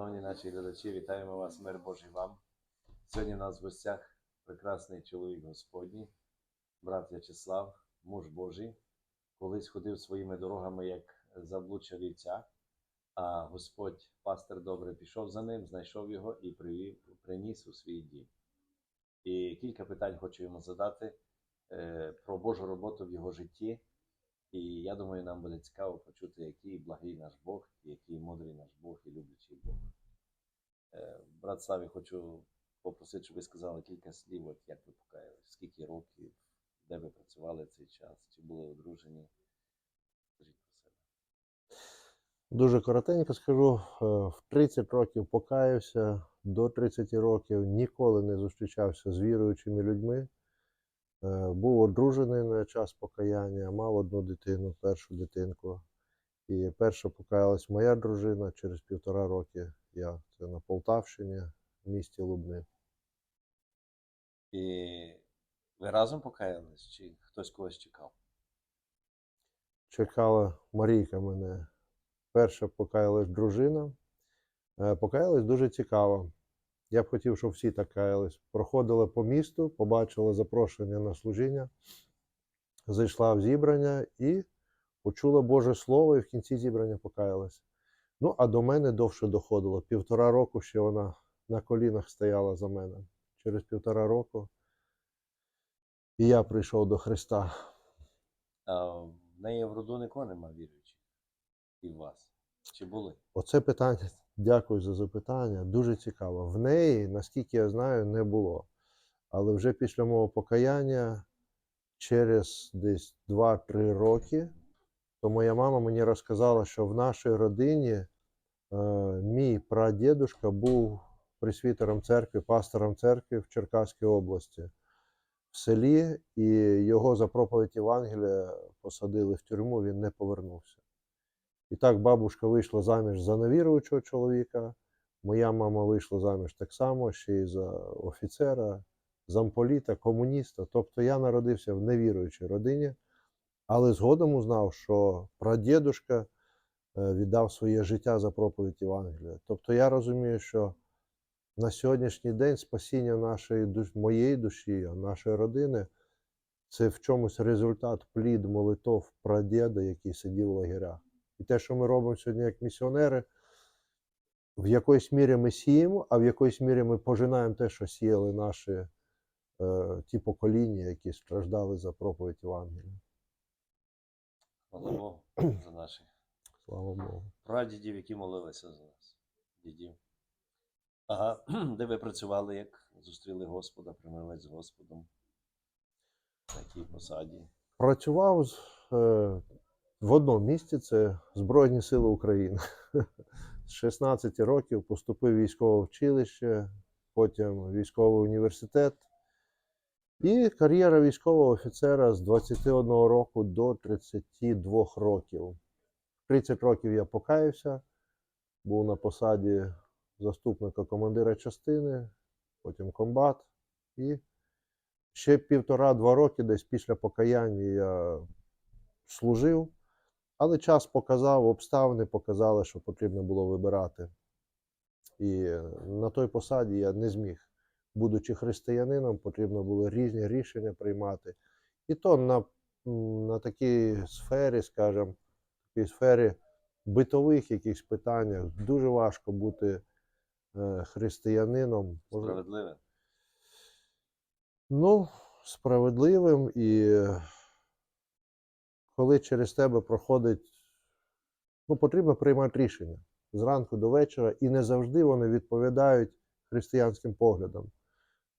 Шановні наші глядачі, вітаємо вас, мир Божий вам. Сьогодні у нас в гостях прекрасний чоловік Господній, брат В'ячеслав, муж Божий. Колись ходив своїми дорогами, як заблудша вівця, а Господь, пастир добре, пішов за ним, знайшов його і привів, приніс у свій дім. І кілька питань хочу йому задати е, про Божу роботу в його житті. І я думаю, нам буде цікаво почути, який благий наш Бог, який мудрий наш Бог і люблячий Бог. Е, Брат Славі, хочу попросити, щоб ви сказали кілька слів, от як ви покаялись, скільки років, де ви працювали цей час, чи були одружені. Скажіть про себе. Дуже коротенько скажу, е, в 30 років покаявся, до 30 років ніколи не зустрічався з віруючими людьми. Е, Був одружений на час покаяння, мав одну дитину, першу дитинку. І перша покаялась моя дружина через півтора роки. Я це на Полтавщині, в місті Лубни. І ви разом покаялись, чи хтось когось чекав? Чекала Марійка мене. Перша покаялась дружина. Е, Покаялась дуже цікаво. Я б хотів, щоб всі так каялись. Проходила по місту, побачила запрошення на служіння, зайшла в зібрання і почула Боже Слово, і в кінці зібрання покаялась. Ну, а до мене довше доходило. Півтора року ще вона на колінах стояла за мене. Через півтора року і я прийшов до Христа. А в неї в роду нікого нема віруючих. І в вас. Чи були? Оце питання, дякую за запитання. Дуже цікаво. В неї, наскільки я знаю, не було. Але вже після мого покаяння, через десь 2-3 роки, то моя мама мені розказала, що в нашій родині е, мій прадідушка був пресвітером церкви, пастором церкви в Черкаській області, в селі, і його за проповідь Євангелія посадили в тюрму, він не повернувся. І так бабушка вийшла заміж за невіруючого чоловіка. Моя мама вийшла заміж так само, ще й за офіцера, замполіта, комуніста. Тобто я народився в невіруючій родині, але згодом узнав, що прадідушка е, віддав своє життя за проповідь Євангелія. Тобто я розумію, що на сьогоднішній день спасіння нашої моєї душі, нашої родини це в чомусь результат плід молитов прадіда, який сидів в лагерях. І те, що ми робимо сьогодні як місіонери, в якоїсь мірі ми сіємо, а в якоїсь мірі ми пожинаємо те, що сіяли наші е, ті покоління, які страждали за проповідь Євангелія. Слава Богу за наших Слава Богу. прадідів, які молилися за нас. Дідів. Ага, де ви працювали, як зустріли Господа, примирились з Господом? На якій посаді? Працював з, е, в одному місці це Збройні Сили України. З 16 років поступив військове училище, потім військовий університет. І кар'єра військового офіцера з 21 року до 32 років. 30 років я покаявся, був на посаді заступника командира частини, потім комбат. І ще півтора-два роки, десь після покаяння я служив, але час показав, обставини показали, що потрібно було вибирати. І на той посаді я не зміг. Будучи християнином, потрібно було різні рішення приймати. І то на, на такій сфері, скажімо, такій сфері битових якихось питаннях дуже важко бути е, християнином. Може, Справедливе? Ну, справедливим і коли через тебе проходить, ну, потрібно приймати рішення зранку до вечора, і не завжди вони відповідають християнським поглядам.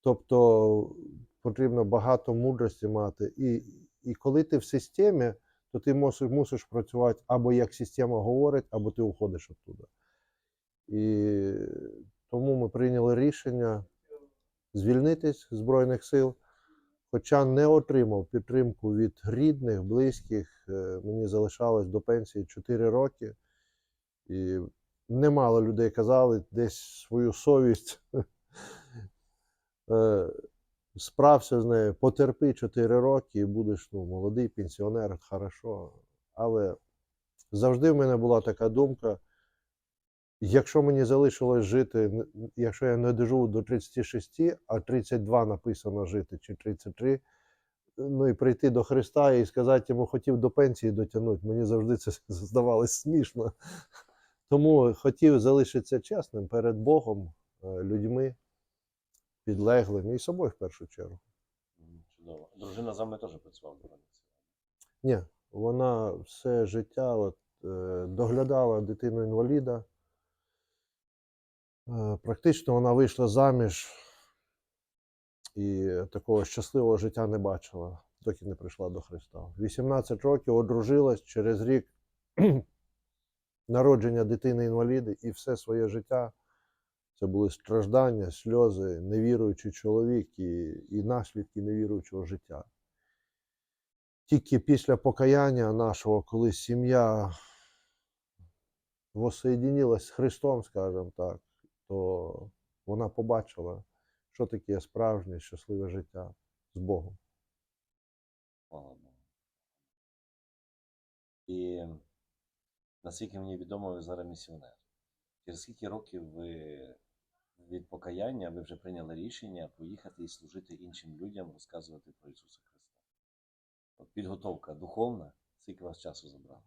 Тобто потрібно багато мудрості мати. І, і коли ти в системі, то ти мусиш, мусиш працювати або як система говорить, або ти уходиш оттуда. І тому ми прийняли рішення звільнитись з Збройних сил, хоча не отримав підтримку від рідних, близьких. Е, Мені залишалось до пенсії 4 роки. І немало людей казали десь свою совість. е, Справся з нею, потерпи 4 роки і будеш ну, молодий пенсіонер, хорошо. Але завжди в мене була така думка: якщо мені залишилось жити, якщо я не доживу до 36, а 32 написано жити, чи 33, ну і прийти до Христа і сказати йому, хотів до пенсії дотягнути, мені завжди це здавалось смішно. Тому хотів залишитися чесним перед Богом, е, людьми, підлеглими і собою в першу чергу. Чудово. Дружина з вами теж працювала в больниці. Ні, вона все життя от, е, доглядала дитину інваліда. Е, практично вона вийшла заміж і такого щасливого життя не бачила, доки не прийшла до Христа. 18 років одружилась через рік народження дитини інваліда і все своє життя. Це були страждання, сльози, невіруючий чоловік і, і наслідки невіруючого життя тільки після покаяння нашого, коли сім'я воссоєдинилась з Христом, скажімо так, то вона побачила, що таке справжнє щасливе життя з Богом. І наскільки мені відомо, ви зараз місіонер. Через скільки років ви від покаяння ви вже прийняли рішення поїхати і служити іншим людям, розказувати про Ісуса Христа? От підготовка духовна, скільки вас часу забрало?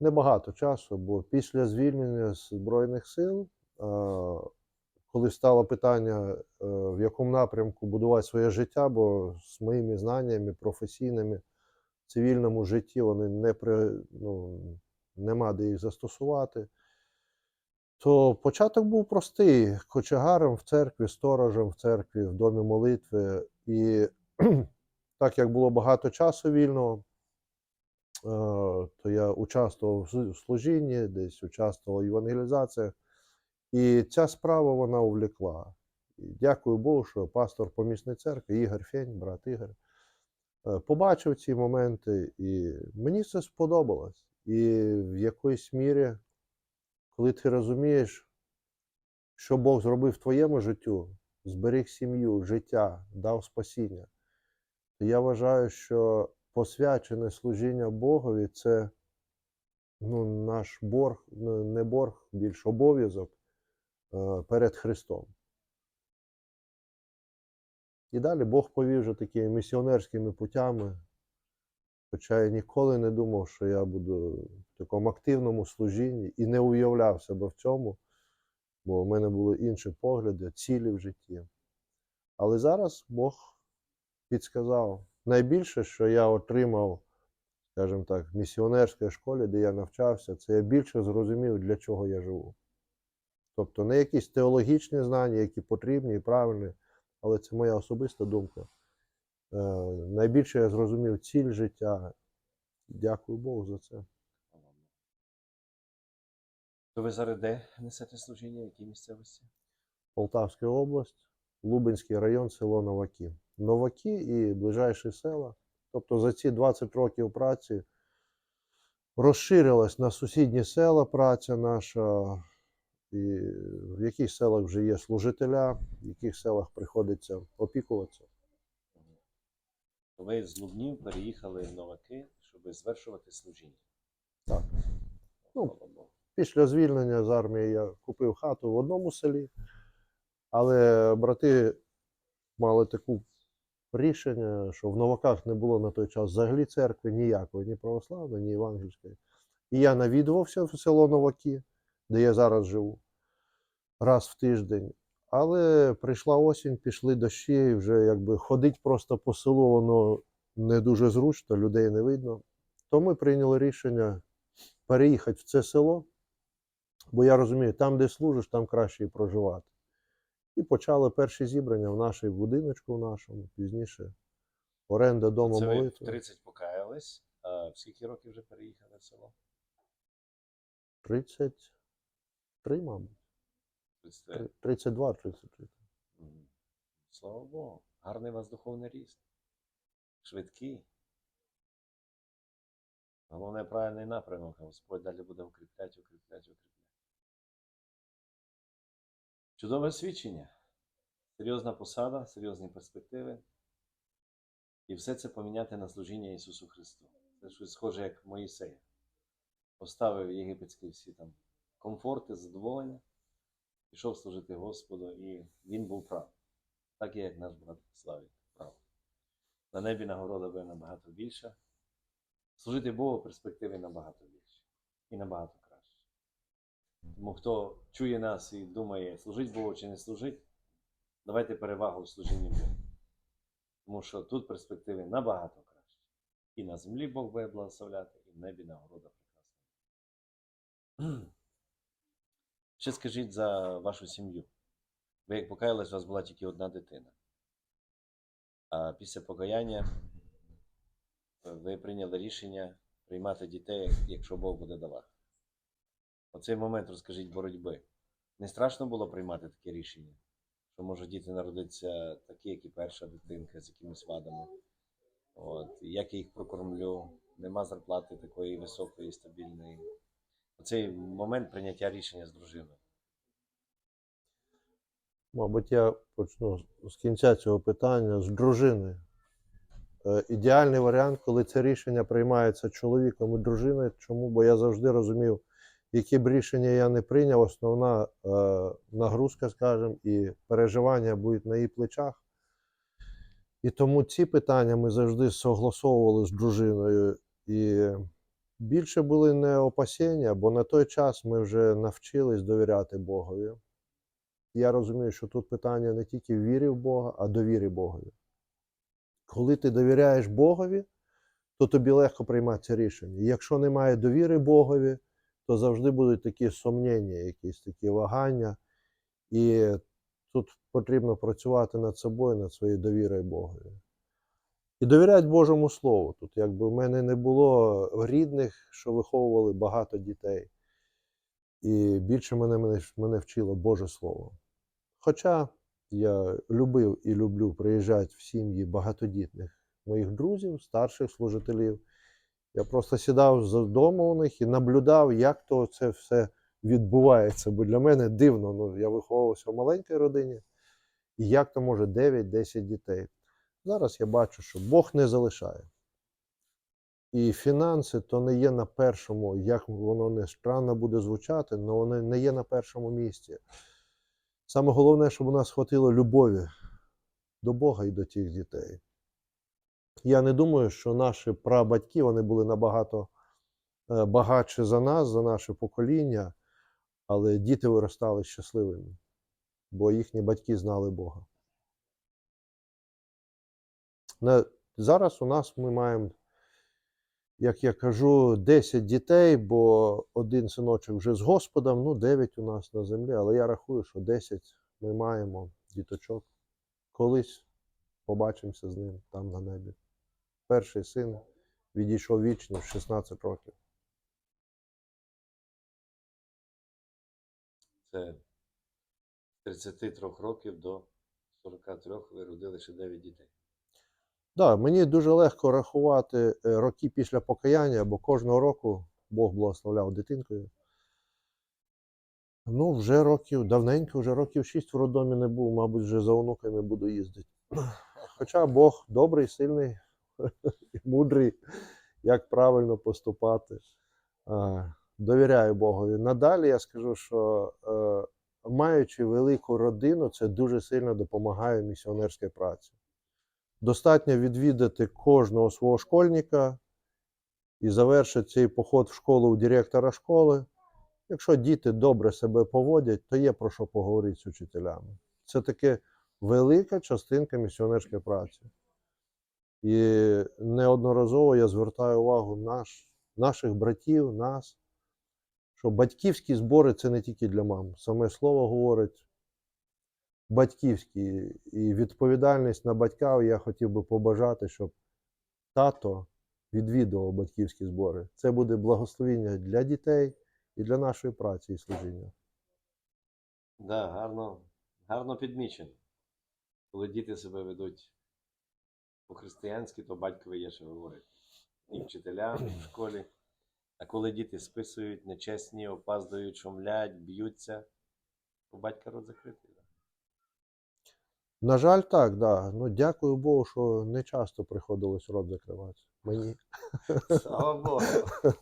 Небагато часу, бо після звільнення Збройних сил, е, коли стало питання, е, в якому напрямку будувати своє життя, бо з моїми знаннями професійними в цивільному житті вони не при, ну, нема де їх застосувати, то початок був простий: кочегаром в церкві, сторожем в церкві, в домі молитви. І так як було багато часу вільного, то я участвував в служінні, десь участвував в евангелізаціях. І ця справа вона увлекла. Дякую Богу, що пастор помісної церкви Ігор Фень, брат Ігор, е, побачив ці моменти, і мені це сподобалось. І в якоїсь мірі, коли ти розумієш, що Бог зробив в твоєму життю, зберіг сім'ю, життя, дав спасіння, то я вважаю, що посвячене служіння Богові це ну, наш борг, ну, не борг, більш обов'язок е, перед Христом. І далі Бог повів вже такими місіонерськими путями. Хоча я ніколи не думав, що я буду в такому активному служінні і не уявляв себе в цьому, бо в мене були інші погляди, цілі в житті. Але зараз Бог підсказав. Найбільше, що я отримав, скажімо так, в місіонерській школі, де я навчався, це я більше зрозумів, для чого я живу. Тобто не якісь теологічні знання, які потрібні і правильні, але це моя особиста думка. Е, найбільше я зрозумів ціль життя. Дякую Богу за це. То ви зараз де несете служіння, в якій місцевості? Полтавська область, Лубенський район, село Новаки. Новаки і ближайші села. Тобто за ці 20 років праці розширилась на сусідні села праця наша, і в яких селах вже є служителя, в яких селах приходиться опікуватися. Ви з Лубнів переїхали в Новаки, щоб звершувати служіння. Так. Ну, Після звільнення з армії я купив хату в одному селі, але брати мали таку рішення, що в Новаках не було на той час взагалі церкви ніякої, ні православної, ні євангельської. І я навідувався в село Новаки, де я зараз живу, раз в тиждень. Але прийшла осінь, пішли дощі, і вже якби ходить просто по селу, воно не дуже зручно, людей не видно. То ми прийняли рішення переїхати в це село, бо я розумію, там, де служиш, там краще і проживати. І почали перші зібрання в нашій будиночку, в нашому, пізніше оренда дому Це ви в молитви. 30 покаялись, а в скільки років вже переїхали в село? 33, мабуть. 33. Три- 32, 33. Мгм. Слава Богу. Гарний у вас духовний ріст. Швидкий. Головне правильний напрямок. а Господь далі буде укріпляти, укріпляти, укріпляти. Чудове свідчення. Серйозна посада, серйозні перспективи. І все це поміняти на служіння Ісусу Христу. Це щось схоже, як Моїсея. оставив єгипетські всі там комфорти, задоволення, пішов служити Господу, і він був прав. Так і як наш брат Славік прав. На небі нагорода буде набагато більша. Служити Богу в перспективі набагато більше і набагато краще. Тому хто чує нас і думає, служить Богу чи не служить, давайте перевагу в служінні Богу. Тому що тут перспективи набагато краще. І на землі Бог буде благословляти, і в небі нагорода прекрасна. Ще скажіть за вашу сім'ю. Ви як покаялись, у вас була тільки одна дитина. А після покаяння ви прийняли рішення приймати дітей, якщо Бог буде давати. Оцей момент розкажіть боротьби. Не страшно було приймати таке рішення? Що може діти народитися такі, як і перша дитинка, з якимись вадами. От, як я їх прокормлю, нема зарплати такої високої, стабільної. Оцей момент прийняття рішення з дружиною. Мабуть, я почну з кінця цього питання з дружини. Е, Ідеальний варіант, коли це рішення приймається чоловіком і дружиною. Чому? Бо я завжди розумів, які б рішення я не прийняв, основна е, нагрузка, скажімо, і переживання будуть на її плечах. І тому ці питання ми завжди согласовували з дружиною. І більше були не опасіння, бо на той час ми вже навчились довіряти Богові. Я розумію, що тут питання не тільки в вірі в Бога, а довірі Богові. Коли ти довіряєш Богові, то тобі легко приймати рішення. Якщо немає довіри Богові, то завжди будуть такі сумніння, якісь такі вагання. І тут потрібно працювати над собою, над своєю довірою Богові. І довіряти Божому Слову. Тут, якби в мене не було рідних, що виховували багато дітей. І більше мене, мене, мене вчило Боже Слово. Хоча я любив і люблю приїжджати в сім'ї багатодітних моїх друзів, старших служителів. Я просто сідав з дому у них і наблюдав, як то це все відбувається. Бо для мене дивно. Ну, я виховувався в маленькій родині, і як то може 9-10 дітей. Зараз я бачу, що Бог не залишає. І фінанси то не є на першому, як воно не странно буде звучати, але вони не є на першому місці. Саме головне, щоб у нас хватило любові до Бога і до тих дітей. Я не думаю, що наші прабатьки вони були набагато е, багатші за нас, за наше покоління, але діти виростали щасливими, бо їхні батьки знали Бога. На- Зараз у нас ми маємо як я кажу, 10 дітей, бо один синочок вже з Господом, ну 9 у нас на землі, але я рахую, що 10 ми маємо діточок. Колись побачимося з ним там на небі. Перший син відійшов вічно в 16 років. Це з 33 років до 43 ви родили ще 9 дітей. Да, мені дуже легко рахувати е, роки після покаяння, бо кожного року Бог благословляв дитинкою. Ну, вже років, давненько, вже років 6 в роддомі не був, мабуть, вже за онуками буду їздити. Хоча Бог добрий, сильний і мудрий, як правильно поступати. Довіряю Богові. Надалі я скажу, що е, маючи велику родину, це дуже сильно допомагає місіонерській праці. Достатньо відвідати кожного свого школьника і завершити цей поход в школу у директора школи. Якщо діти добре себе поводять, то є про що поговорити з учителями. Це таке велика частинка місіонерської праці. І неодноразово я звертаю увагу наш, наших братів, нас, що батьківські збори це не тільки для мам. Саме слово говорить батьківські і відповідальність на батьків я хотів би побажати, щоб тато відвідував батьківські збори. Це буде благословіння для дітей і для нашої праці і служіння. Да, гарно, гарно підмічено. Коли діти себе ведуть по-християнськи, то батькові є що говорити. І вчителям і в школі. А коли діти списують, нечесні, опаздують, шумлять, б'ються, то батька рот закритий. да. На жаль, так, да. Ну, дякую Богу, що не часто приходилось рот закривати. Мені. Слава Богу.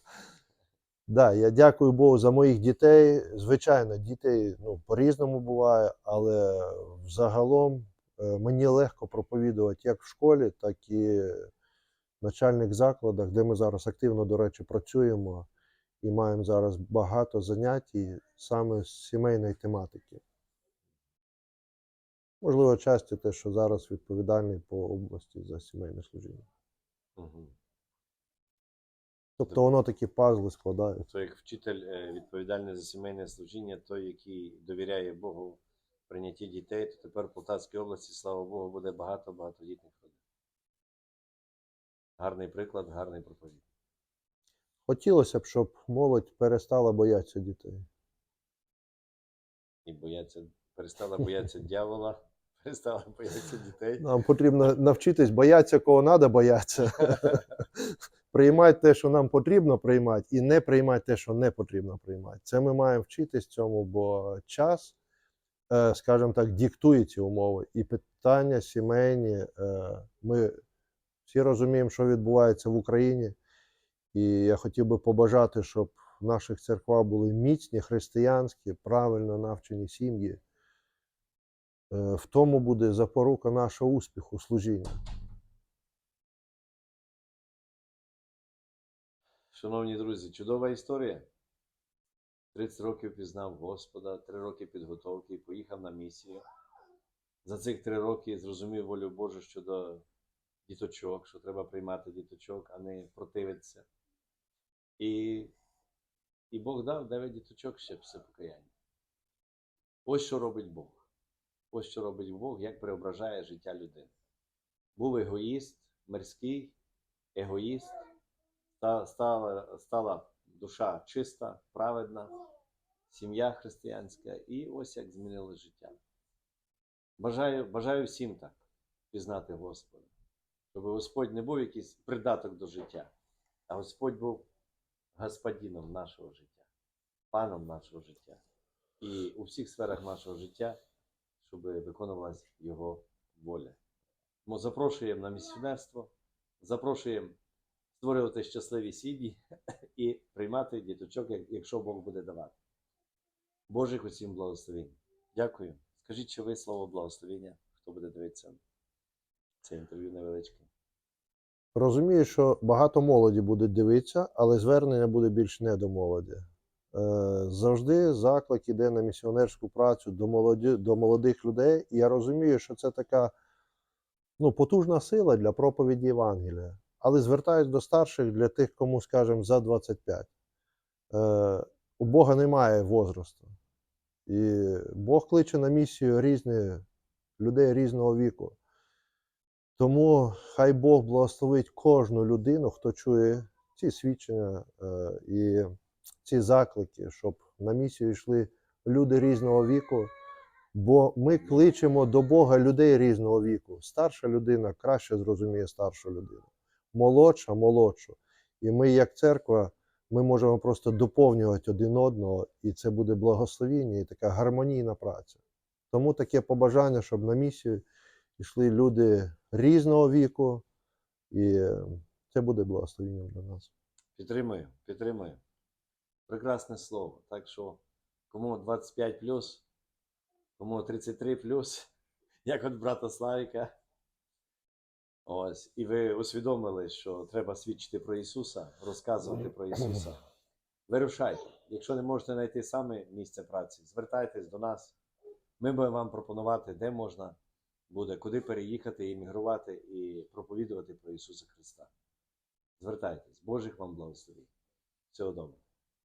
Да, я дякую Богу за моїх дітей. Звичайно, дітей ну, по-різному буває, але взагалом мені легко проповідувати як в школі, так і в начальних закладах, де ми зараз активно, до речі, працюємо і маємо зараз багато занять саме з сімейної тематики. Можливо, часті те, що зараз відповідальний по області за сімейне служіння. Угу. Тобто воно такі пазли складають. То як вчитель е, відповідальний за сімейне служіння, той, який довіряє Богу прийнятті дітей, то тепер в Полтавській області, слава Богу, буде багато багатодітних родин. Гарний приклад, гарний проповідь. Хотілося б, щоб молодь перестала боятися дітей. І бояться, перестала боятися дьявола, перестала боятися дітей. Нам потрібно навчитись боятися, кого треба боятися. приймати те, що нам потрібно приймати, і не приймати те, що не потрібно приймати. Це ми маємо вчитись цьому, бо час, скажімо так, диктує ці умови. І питання сімейні. е, Ми всі розуміємо, що відбувається в Україні. І я хотів би побажати, щоб в наших церквах були міцні, християнські, правильно навчені сім'ї. Е, В тому буде запорука нашого успіху служіння. Шановні друзі, чудова історія. 30 років пізнав Господа, 3 роки підготовки і поїхав на місію. За цих 3 роки зрозумів волю Божу щодо діточок, що треба приймати діточок, а не противитися. І, і Бог дав 9 діточок ще після покаяння. Ось що робить Бог. Ось що робить Бог, як преображає життя людини. Був егоїст, мирський, егоїст, Ста- стала, стала душа чиста, праведна, сім'я християнська, і ось як змінило життя. Бажаю, бажаю всім так пізнати Господа, щоб Господь не був якийсь придаток до життя, а Господь був господином нашого життя, паном нашого життя. І у всіх сферах нашого життя, щоб виконувалась Його воля. Тому запрошуємо на місіонерство, запрошуємо створювати щасливі сім'ї і приймати діточок, якщо Бог буде давати. Божих усім благословень. Дякую. Скажіть, чи ви слово благословення, хто буде дивитися це інтерв'ю невеличке. Розумію, що багато молоді буде дивитися, але звернення буде більш не до молоді. Е, Завжди заклик іде на місіонерську працю до, молоді, до молодих людей. І я розумію, що це така ну, потужна сила для проповіді Євангелія. Але звертаюсь до старших для тих, кому, скажімо, за 25. Е, У Бога немає возрасту. І Бог кличе на місію різних людей різного віку. Тому хай Бог благословить кожну людину, хто чує ці свідчення е, і ці заклики, щоб на місію йшли люди різного віку. Бо ми кличемо до Бога людей різного віку. Старша людина краще зрозуміє старшу людину, молодша молодшу. І ми, як церква, ми можемо просто доповнювати один одного, і це буде благословіння і така гармонійна праця. Тому таке побажання, щоб на місію йшли люди різного віку, і е, це буде благословенням для нас. Підтримую, підтримую. Прекрасне слово. Так що, кому 25 кому 33 як от брата Славіка. Ось, і ви усвідомили, що треба свідчити про Ісуса, розказувати про Ісуса. Вирушайте. Якщо не можете знайти саме місце праці, звертайтесь до нас. Ми будемо вам пропонувати, де можна буде, куди переїхати, іммігрувати і проповідувати про Ісуса Христа. Звертайтесь. Божих вам благословень. Всього доброго.